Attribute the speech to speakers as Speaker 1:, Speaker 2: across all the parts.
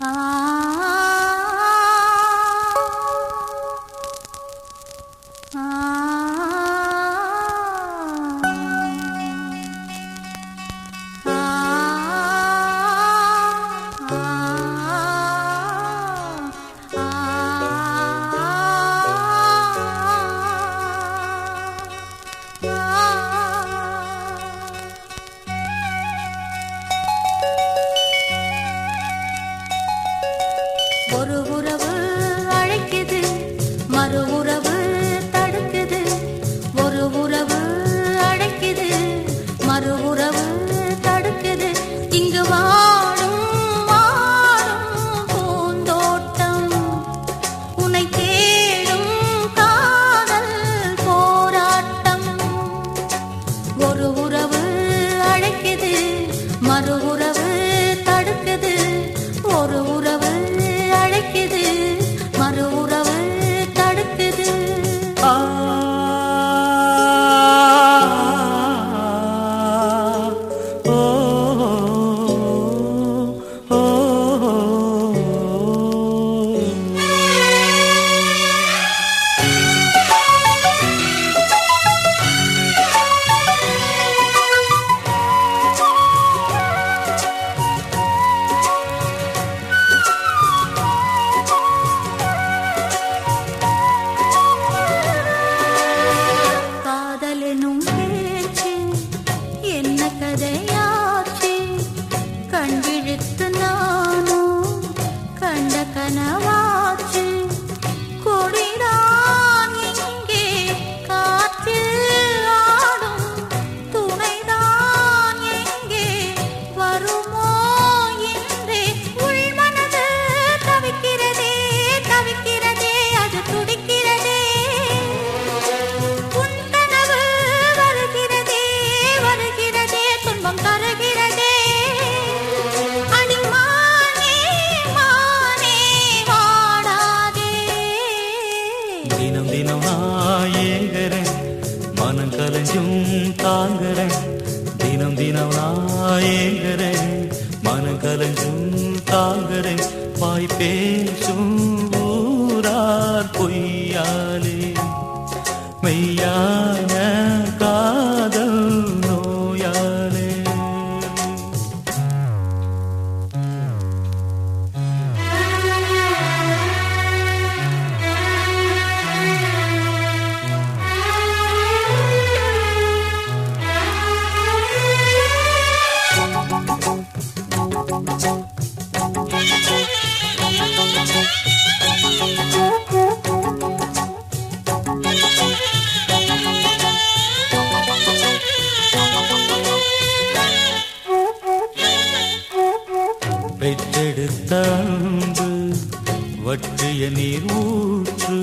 Speaker 1: 啊。भगवान
Speaker 2: தினம் தினம் நாயேங்கிறேன் மனம் கலஞ்சும் தாங்கிறேன். வாய்ப்பேச்சும் ஊரார் பொய் பெற்றெடுத்த வற்றிய நீர் ஊற்று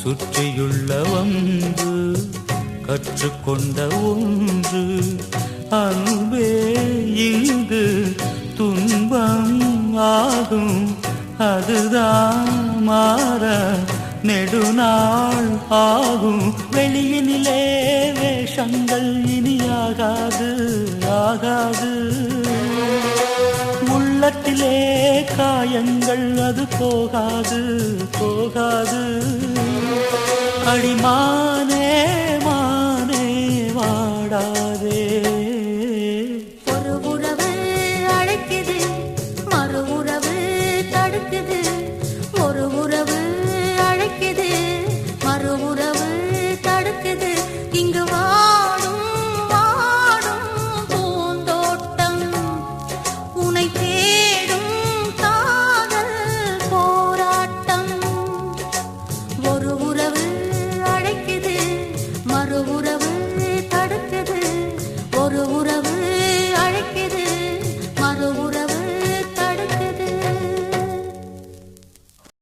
Speaker 2: சுற்றியுள்ள ஒன்று கற்றுக்கொண்ட ஒன்று அந்த அதுதான் மாற நெடுநாள் ஆகும். வெளியினிலே வேஷங்கள் இனியாகாது ஆகாது. உள்ளத்திலே காயங்கள் அது போகாது போகாது. அடிமான
Speaker 1: இங்கு